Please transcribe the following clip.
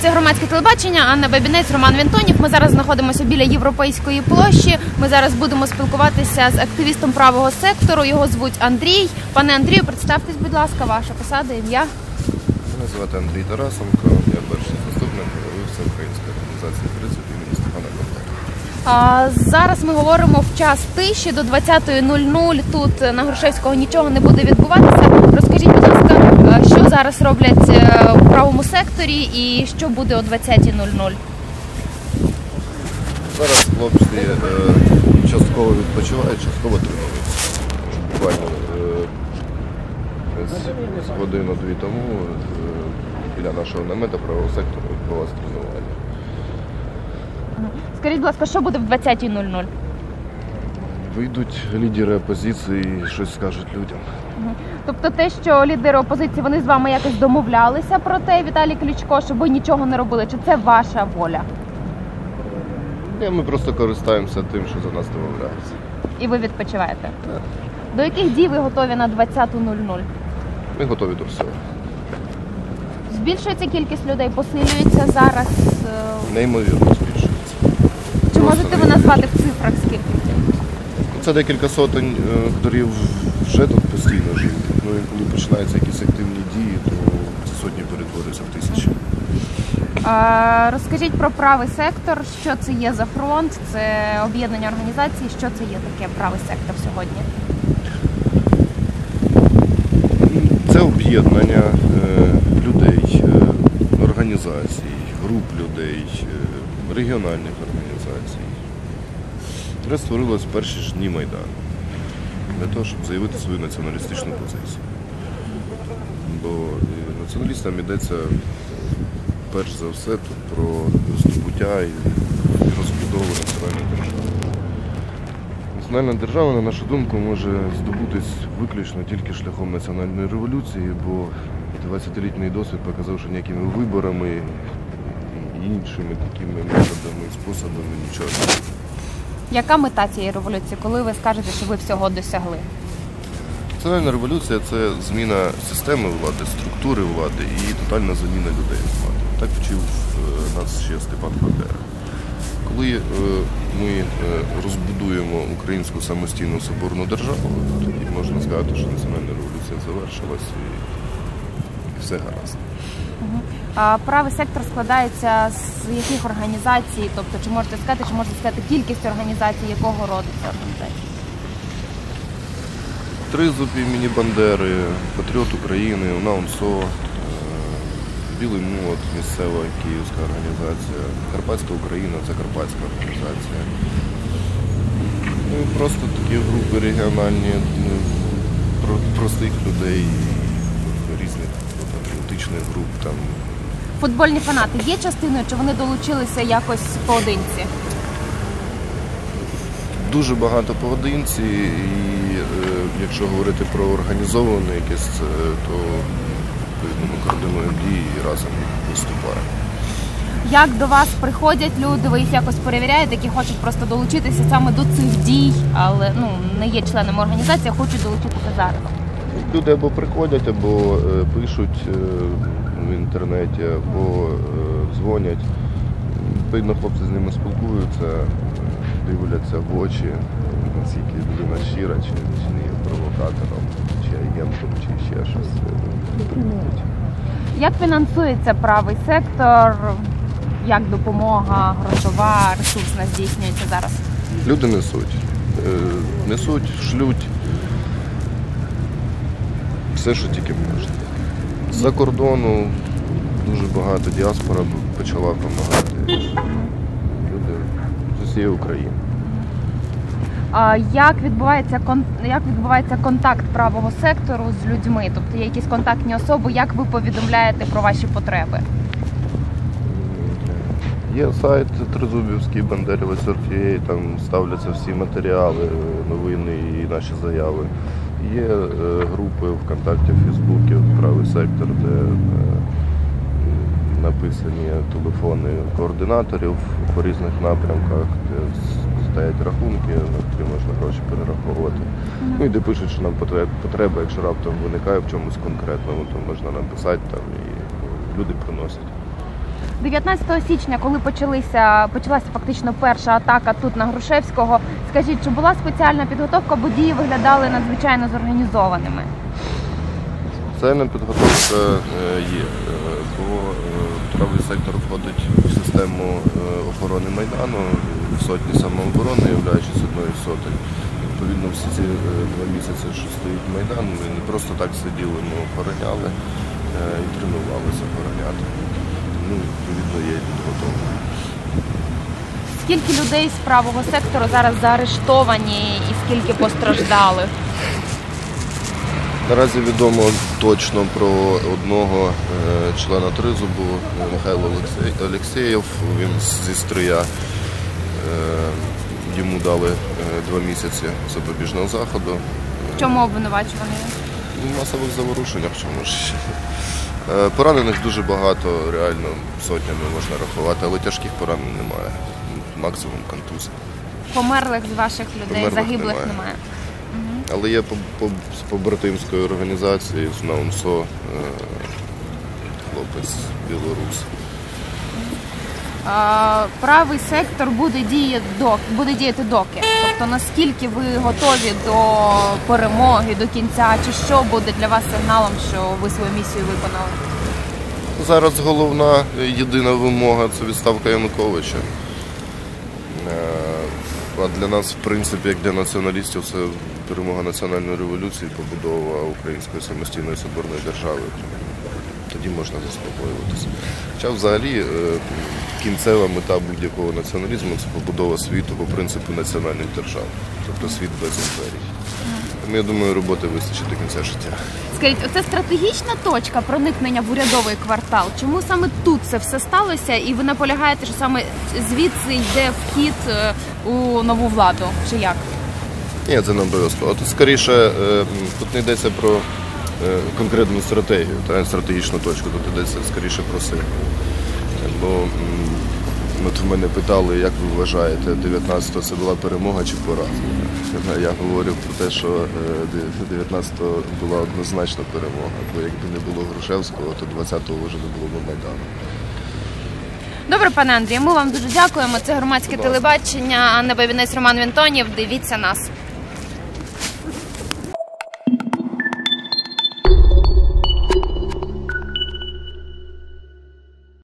Це громадське телебачення. Анна Бабінець, Роман Вінтонів. Ми зараз знаходимося біля європейської площі. Ми зараз будемо спілкуватися з активістом правого сектору. Його звуть Андрій. Пане Андрію, представтесь, будь ласка, ваша посада, ім'я. Мене звати Андрій Тарасенко, я перший заступник голови Всеукраїнської організації 30 імені Степана Бандери. А, зараз ми говоримо в час тиші до 20.00. Тут на Грушевського нічого не буде відбуватися. Розкажіть, будь ласка, е, що зараз роблять е, в правому секторі і що буде о 20.00? Зараз хлопці е, частково відпочивають, частково тренуються. Буквально е, годину-дві тому е, біля нашого намета правого сектору відбулося тренування. Скажіть, будь ласка, що буде в 20.00? Вийдуть лідери опозиції і щось скажуть людям. Тобто те, що лідери опозиції вони з вами якось домовлялися про те, Віталій Кличко, щоб ви нічого не робили, чи це ваша воля? Ні, Ми просто користуємося тим, що за нас домовляються. І ви відпочиваєте? Так. До яких дій ви готові на 20.00? Ми готові до всього. Збільшується кількість людей, посилюється зараз. е, Неймовірно збільшується. Чи Просто можете ви назвати в цифрах скільки? Це декілька сотень е, вже тут постійно живуть. Ну і коли починаються якісь активні дії, то ці сотні перетворюються в тисячі. А, розкажіть про правий сектор, що це є за фронт, це об'єднання організацій, що це є таке правий сектор сьогодні? Це об'єднання е, людей, е, організацій, груп людей, е, регіональних. Яке створилось в перші ж дні Майдану для того, щоб заявити свою націоналістичну позицію. Бо е, націоналістам йдеться перш за все тут про здобуття і розбудову національної держави. Національна держава, на нашу думку, може здобутись виключно тільки шляхом національної революції, бо 20-літній досвід показав, що ніякими виборами і іншими такими методами і способами нічого не. Яка мета цієї революції, коли ви скажете, що ви всього досягли? Національна революція це зміна системи влади, структури влади і тотальна заміна людей влади. Так вчив е, нас ще Степан Бандера. Коли е, ми е, розбудуємо українську самостійну соборну державу, тоді можна сказати, що національна революція завершилась і, і все гаразд. Правий сектор складається з яких організацій? Тобто, чи можете сказати, чи можете сказати кількість організацій, якого роду це організації? Тризуб імені Бандери, Патріот України, УНАУНСО, е, Білий МОД, місцева київська організація, Карпатська Україна це Карпатська організація. Ну і просто такі групи регіональні ну, про- простих людей, різних патріотичних груп. Там. Футбольні фанати є частиною, чи вони долучилися якось поодинці? Дуже багато поодинці, і е, якщо говорити про організоване якесь, то відповідно ми координуємо дії і разом виступаємо. Як до вас приходять люди, ви їх якось перевіряєте, які хочуть просто долучитися саме до цих дій, але ну не є членами організації, а хочуть долучитися зараз. Люди або приходять, або е, пишуть е, в інтернеті, або е, дзвонять. Відповідно, хлопці з ними спілкуються, дивляться в очі, наскільки людина щира, чи, чи не є провокатором, чи агентом, чи ще щось. Е, Приймають. Як фінансується правий сектор? Як допомога, грошова, ресурсна здійснюється зараз? Люди несуть. Несуть, шлють все, що тільки можна. З-за кордону дуже багато діаспора почала допомагати. Люди з усієї України. А як відбувається кон... як відбувається контакт правого сектору з людьми? Тобто є якісь контактні особи, як ви повідомляєте про ваші потреби? Є сайт Тризубівський Бандерівець RTA, там ставляться всі матеріали, новини і наші заяви. Є е, групи ВКонтакті, в Фейсбуці, правий сектор, де е, написані телефони координаторів по різних напрямках, де стоять рахунки, на які можна гроші перераховувати. Ну і де пишуть, що нам потреба, якщо раптом виникає в чомусь конкретному, то можна написати там і люди приносять. 19 січня, коли почалися почалася фактично перша атака тут на Грушевського. Скажіть, чи була спеціальна підготовка, бо дії виглядали надзвичайно зорганізованими? Спеціальна підготовка е, є, е, бо е, правий сектор входить в систему охорони Майдану, в сотні самооборони, являючись одною сотень. Відповідно, всі ці два місяці, що стоїть Майдан, ми не просто так сиділи, ми охороняли і тренувалися охороняти. Ну, відповідно, є і підготовка. Скільки людей з правого сектору зараз заарештовані і скільки постраждали? Наразі відомо точно про одного е, члена тризубу е, Михайло Олексєєв. Він зі стрия. Е, Йому дали два місяці запобіжного заходу. В чому обвинувачуваний? В масових заворушеннях чому ж. Е, Поранених дуже багато, реально сотнями можна рахувати, але тяжких поранень немає. Максимум контузії. Померлих з ваших людей, Померлих загиблих немає. немає. Але є по, по, з побратимської організації з НАУНСО е, хлопець білорус. Правий сектор буде діяти буде діяти доки. Тобто наскільки ви готові до перемоги, до кінця, чи що буде для вас сигналом, що ви свою місію виконали? Зараз головна єдина вимога це відставка Януковича. Е, А для нас, в принципі, як для націоналістів, це перемога національної революції, побудова української самостійної соборної держави. Тоді можна заспокоюватися. Хоча взагалі е, кінцева мета будь-якого націоналізму це побудова світу по принципу національних держав, тобто світ без імперій. Тому я думаю, роботи вистачить до кінця життя. Скажіть, оце стратегічна точка проникнення в урядовий квартал. Чому саме тут це все сталося? І ви наполягаєте, що саме звідси йде вхід е, у нову владу? Чи як? Ні, це не обов'язково. Тут скоріше е, тут не йдеться про е, конкретну стратегію, та стратегічну точку, тут йдеться скоріше про силу. Бо от в мене питали, як ви вважаєте, 19-го це була перемога чи поразка? Я говорю про те, що е, 19-го була однозначно перемога, бо якби не було Грушевського, то 20-го вже не було б Майдану. Добре, пане Андрію, ми вам дуже дякуємо. Це громадське телебачення. Анна Бабінець, Роман Вінтонів. Дивіться нас.